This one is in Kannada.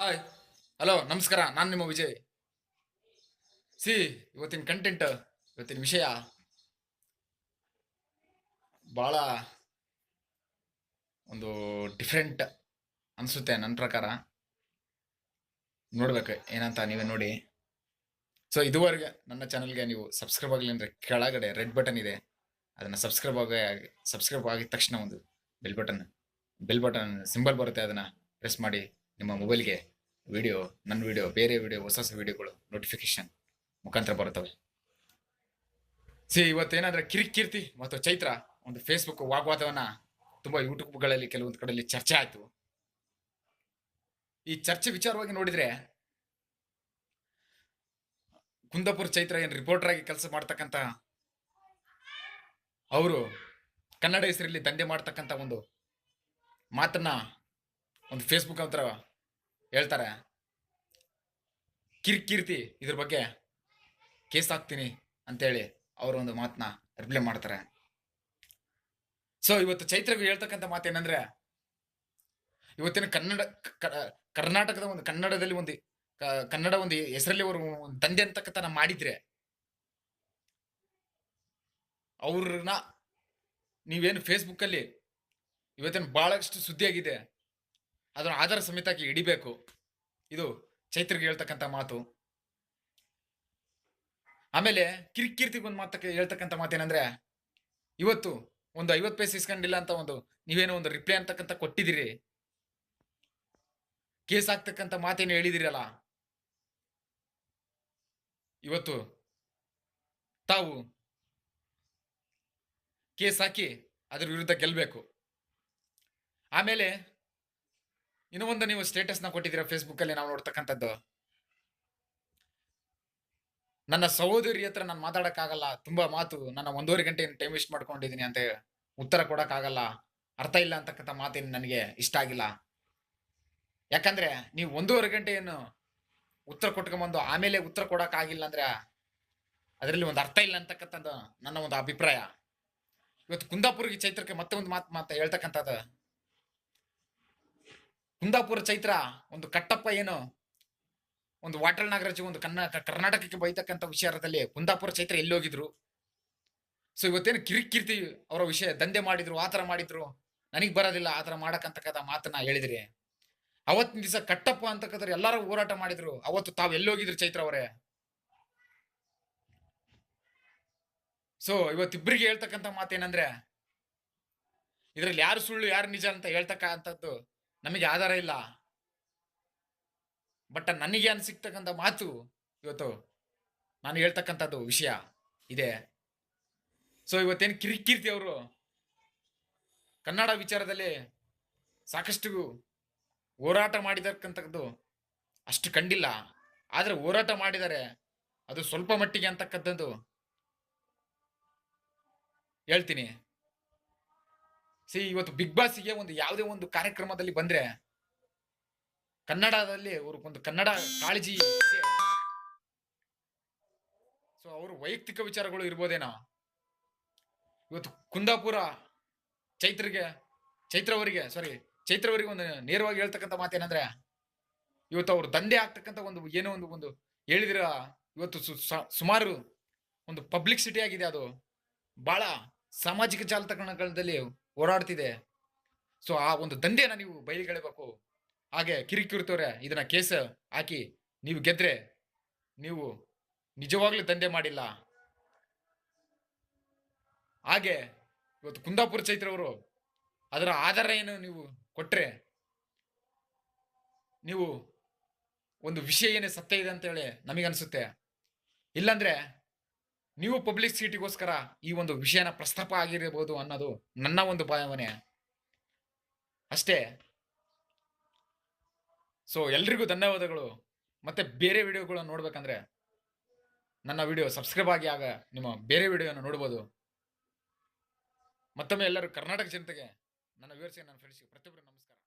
ಹಾಯ್ ಹಲೋ ನಮಸ್ಕಾರ. ನಾನು ನಿಮ್ಮ ವಿಜಯ್. ಸಿ, ಇವತ್ತಿನ ಕಂಟೆಂಟ್ ಇವತ್ತಿನ ವಿಷಯ. ಭಾಳ ಒಂದು ಡಿಫ್ರೆಂಟ್ ಅನಿಸುತ್ತೆ ನನ್ನ ಪ್ರಕಾರ. ನೋಡ್ಬೇಕು, ಏನಂತ ನೀವೇ ನೋಡಿ. ಸೊ ಇದುವರೆಗೆ ನನ್ನ ಚಾನಲ್ಗೆ ನೀವು ಸಬ್ಸ್ಕ್ರೈಬ್ ಆಗಲಿ ಅಂದರೆ ಕೆಳಗಡೆ ರೆಡ್ ಬಟನ್ ಇದೆ. ಅದನ್ನು ಸಬ್ಸ್ಕ್ರೈಬ್ ಆಗಿ ಸಬ್ಸ್ಕ್ರೈಬ್ ಆಗಿದ ತಕ್ಷಣ ಒಂದು bell button bell button symbol ಬರುತ್ತೆ, ಅದನ್ನು ಪ್ರೆಸ್ ಮಾಡಿ. ನಿಮ್ಮ ಮೊಬೈಲ್ಗೆ ವಿಡಿಯೋ ನನ್ನ ವಿಡಿಯೋ ಬೇರೆ ವಿಡಿಯೋ ಹೊಸ ಹೊಸ ವಿಡಿಯೋಗಳು ನೋಟಿಫಿಕೇಶನ್ ಮುಖಾಂತರ ಬರುತ್ತವೆ. ಸಿ ಇವತ್ತೇನಾದ್ರೆ ಕಿರಿಕೀರ್ತಿ ಮತ್ತು ಚೈತ್ರ ಒಂದು ಫೇಸ್ಬುಕ್ ವಾಗ್ವಾದವನ್ನ ತುಂಬಾ ಯೂಟ್ಯೂಬ್ಗಳಲ್ಲಿ ಕೆಲವೊಂದು ಕಡೆಯಲ್ಲಿ ಚರ್ಚೆ ಆಯ್ತು. ಈ ಚರ್ಚೆ ವಿಚಾರವಾಗಿ ನೋಡಿದ್ರೆ ಕುಂದಾಪುರ ಚೈತ್ರ ಏನು ರಿಪೋರ್ಟರ್ ಆಗಿ ಕೆಲಸ ಮಾಡ್ತಕ್ಕಂಥ ಅವರು ಕನ್ನಡ ಹೆಸರಲ್ಲಿ ದಂಧೆ ಮಾಡ್ತಕ್ಕಂಥ ಒಂದು ಮಾತನ್ನ ಒಂದು ಫೇಸ್ಬುಕ್ ಹತ್ರ ಹೇಳ್ತಾರೆ. ಕಿರಿಕೀರ್ತಿ ಇದ್ರ ಬಗ್ಗೆ ಕೇಸ್ ಹಾಕ್ತೀನಿ ಅಂತೇಳಿ ಅವರು ಒಂದು ಮಾತನ್ನ ರಿಪ್ಲೈ ಮಾಡ್ತಾರೆ. ಸೊ ಇವತ್ತು ಚೈತ್ರಗೆ ಹೇಳ್ತಕ್ಕಂಥ ಮಾತೇನಂದ್ರೆ, ಇವತ್ತಿನ ಕನ್ನಡ ಕರ್ನಾಟಕದ ಒಂದು, ಕನ್ನಡದಲ್ಲಿ ಒಂದು ಕನ್ನಡ ಒಂದು ಹೆಸರಲ್ಲಿ ಅವರು ಒಂದು ದಂಧೆ ಅಂತಕ್ಕಂಥ ಮಾಡಿದ್ರೆ, ಅವ್ರನ್ನ ನೀವೇನು ಫೇಸ್ಬುಕ್ಕಲ್ಲಿ ಇವತ್ತಿನ ಬಹಳಷ್ಟು ಸುದ್ದಿಯಾಗಿದೆ ಅದನ್ನ ಆಧಾರ ಸಮೇತಕ್ಕೆ ಹಿಡಿಬೇಕು. ಇದು ಚೈತ್ರಿಗೆ ಹೇಳ್ತಕ್ಕಂಥ ಮಾತು. ಆಮೇಲೆ ಕಿರಿಕೀರ್ತಿಗೆ ಒಂದು ಮಾತಕ್ಕೆ ಹೇಳ್ತಕ್ಕಂಥ ಮಾತೇನಂದ್ರೆ, ಇವತ್ತು ಒಂದು ಐವತ್ತು ಪೈಸೆ ಇಸ್ಕೊಂಡಿಲ್ಲ ಅಂತ ಒಂದು ನೀವೇನೋ ಒಂದು ರಿಪ್ಲೈ ಅಂತಕ್ಕಂಥ ಕೊಟ್ಟಿದ್ದೀರಿ. ಕೇಸ್ ಆಗ್ತಕ್ಕಂಥ ಮಾತೇನು ಹೇಳಿದಿರಲ್ಲ ಇವತ್ತು ತಾವು ಕೇಸ್ ಹಾಕಿ ಅದ್ರ ವಿರುದ್ಧ ಗೆಲ್ಲಬೇಕು ಆಮೇಲೆ ಇನ್ನೂ ಒಂದು ನೀವು ಸ್ಟೇಟಸ್ನ ಕೊಟ್ಟಿದ್ದೀರಾ ಫೇಸ್ಬುಕ್ಕಲ್ಲಿ ನಾವು ನೋಡ್ತಕ್ಕಂಥದ್ದು? ನನ್ನ ಸಹೋದರಿ ಹತ್ರ ನಾನು ಮಾತಾಡೋಕ್ಕಾಗಲ್ಲ, ತುಂಬಾ ಮಾತು, ನನ್ನ ಒಂದೂವರೆ ಗಂಟೆ ಟೈಮ್ ವೇಸ್ಟ್ ಮಾಡ್ಕೊಂಡಿದ್ದೀನಿ ಅಂತ ಉತ್ತರ ಕೊಡೋಕ್ಕಾಗಲ್ಲ, ಅರ್ಥ ಇಲ್ಲ ಅಂತಕ್ಕಂಥ ಮಾತೇನು ನನಗೆ ಇಷ್ಟ ಆಗಿಲ್ಲ. ಯಾಕಂದ್ರೆ ನೀವು ಒಂದೂವರೆ ಗಂಟೆಯನ್ನು ಉತ್ತರ ಕೊಟ್ಕೊಂಬಂದು ಆಮೇಲೆ ಉತ್ತರ ಕೊಡೋಕ್ಕಾಗಿಲ್ಲ ಅಂದ್ರೆ ಅದರಲ್ಲಿ ಒಂದು ಅರ್ಥ ಇಲ್ಲ ಅಂತಕ್ಕಂಥದ್ದು ನನ್ನ ಒಂದು ಅಭಿಪ್ರಾಯ. ಇವತ್ತು ಕುಂದಾಪುರಿಗೆ ಚೈತ್ರಕ್ಕೆ ಮತ್ತೆ ಒಂದು ಮಾತು ಮಾತು ಹೇಳ್ತಕ್ಕಂಥದ್ದು. ಕುಂದಾಪುರ ಚೈತ್ರ ಒಂದು ಕಟ್ಟಪ್ಪ ಏನು? ಒಂದು ವಾಟಲ್ ನಾಗರಾಜ್ ಒಂದು ಕನ್ನ ಕರ್ನಾಟಕಕ್ಕೆ ಬೈತಕ್ಕಂಥ ವಿಚಾರದಲ್ಲಿ ಕುಂದಾಪುರ ಚೈತ್ರ ಎಲ್ಲಿ ಹೋಗಿದ್ರು? ಸೊ ಇವತ್ತೇನು ಕಿರಿಕಿರ್ತಿ ಅವರ ವಿಷಯ, ದಂಧೆ ಮಾಡಿದ್ರು ಆತರ ಮಾಡಿದ್ರು. ನನಗ್ ಬರೋದಿಲ್ಲ ಆತರ ಮಾಡಕ್ಕಂತಕ್ಕಂಥ ಮಾತನ್ನ ಹೇಳಿದ್ರಿ. ಅವತ್ತಿನ ದಿವಸ ಕಟ್ಟಪ್ಪ ಅಂತಕ್ಕಂಥ ಎಲ್ಲಾರು ಹೋರಾಟ ಮಾಡಿದ್ರು. ಅವತ್ತು ತಾವು ಎಲ್ಲಿ ಹೋಗಿದ್ರು ಚೈತ್ರ ಅವರೇ? ಸೊ ಇವತ್ತಿಬ್ಬರಿಗೆ ಹೇಳ್ತಕ್ಕಂಥ ಮಾತೇನಂದ್ರೆ, ಇದ್ರಲ್ಲಿ ಯಾರು ಸುಳ್ಳು, ಯಾರು ನಿಜ ಅಂತ ಹೇಳ್ತಕ್ಕಂಥದ್ದು ನಮಗೆ ಆಧಾರ ಇಲ್ಲ. ಬಟ್ ನನಗೆ ಅನ್ಸಿಕ್ತಕ್ಕಂಥ ಮಾತು ಇವತ್ತು ನಾನು ಹೇಳ್ತಕ್ಕಂಥದ್ದು ವಿಷಯ ಇದೆ. ಸೊ ಇವತ್ತೇನು ಕಿರಿಕೀರ್ತಿ ಅವರು ಕನ್ನಡ ವಿಚಾರದಲ್ಲಿ ಸಾಕಷ್ಟು ಹೋರಾಟ ಮಾಡಿದಕ್ಕಂಥದ್ದು ಅಷ್ಟು ಕಂಡಿಲ್ಲ. ಆದ್ರೆ ಹೋರಾಟ ಮಾಡಿದರೆ ಅದು ಸ್ವಲ್ಪ ಮಟ್ಟಿಗೆ ಅಂತಕ್ಕಂಥದ್ದು ಹೇಳ್ತೀನಿ. ಸಿ, ಇವತ್ತು ಬಿಗ್ ಬಾಸ್ಗೆ ಒಂದು ಯಾವುದೇ ಒಂದು ಕಾರ್ಯಕ್ರಮದಲ್ಲಿ ಬಂದ್ರೆ ಕನ್ನಡದಲ್ಲಿ ಒಂದು ಕನ್ನಡ ಕಾಳಜಿ ಸೊ ಅವರು ವೈಯಕ್ತಿಕ ವಿಚಾರಗಳು ಇರ್ಬೋದೇನೋ? ಇವತ್ತು ಕುಂದಾಪುರ ಚೈತ್ರಿಗೆ, ಚೈತ್ರ ಅವರಿಗೆ ಸಾರಿ ಚೈತ್ರ ಅವರಿಗೆ ಒಂದು ನೇರವಾಗಿ ಹೇಳ್ತಕ್ಕಂಥ ಮಾತೇನಂದ್ರೆ, ಇವತ್ತು ಅವ್ರ ದಂಧೆ ಆಗ್ತಕ್ಕಂಥ ಒಂದು, ಏನೋ ಒಂದು ಒಂದು ಹೇಳಿದಿರ? ಇವತ್ತು ಸುಮಾರು ಒಂದು ಪಬ್ಲಿಕ್ ಸಿಟಿ ಆಗಿದೆ ಅದು. ಬಹಳ ಸಾಮಾಜಿಕ ಜಾಲತಾಣಗಳಲ್ಲಿ ಓಡಾಡ್ತಿದೆ ಸೊ ಆ ಒಂದು ದಂಧೆನ ನೀವು ಬಯಲಿಗೆಳಬೇಕು ಹಾಗೆ ಕಿರಿಕಿರ್ತವ್ರೆ, ಇದನ್ನ ಕೇಸ್ ಹಾಕಿ ನೀವು ಗೆದ್ರೆ ನೀವು ನಿಜವಾಗ್ಲೂ ದಂಧೆ ಮಾಡಿಲ್ಲ. ಹಾಗೆ ಇವತ್ತು ಕುಂದಾಪುರ ಚೈತ್ರ ಅವರು ಅದರ ಆಧಾರ ಏನು ನೀವು ಕೊಟ್ರೆ ನೀವು ಒಂದು ವಿಷಯ ಏನೇ ಸತ್ಯ ಇದೆ ಅಂತೇಳಿ ನಮಗನ್ಸುತ್ತೆ. ಇಲ್ಲಾಂದ್ರೆ ನೀವು ಪಬ್ಲಿಕ್ ಸಿಟಿಗೋಸ್ಕರ ಈ ಒಂದು ವಿಷಯನ ಪ್ರಸ್ತಾಪ ಆಗಿರಬಹುದು ಅನ್ನೋದು ನನ್ನ ಒಂದು ಭಾವನೆ. ಅಷ್ಟೇ. ಸೊ ಎಲ್ರಿಗೂ ಧನ್ಯವಾದಗಳು. ಮತ್ತೆ ಬೇರೆ ವಿಡಿಯೋಗಳನ್ನು ನೋಡ್ಬೇಕಂದ್ರೆ ನನ್ನ ವಿಡಿಯೋ ಸಬ್ಸ್ಕ್ರೈಬ್ ಆಗಿ ಆಗ ನಿಮ್ಮ ಬೇರೆ ವಿಡಿಯೋನ ನೋಡ್ಬೋದು. ಮತ್ತೊಮ್ಮೆ ಎಲ್ಲರೂ ಕರ್ನಾಟಕ ಜನತೆಗೆ ನನ್ನ ವಿವರಿಸಿ ನನ್ನ ಫ್ರೆಂಡ್ಸ್ಗೆ ಪ್ರತಿಯೊಬ್ಬರು ನಮಸ್ಕಾರ.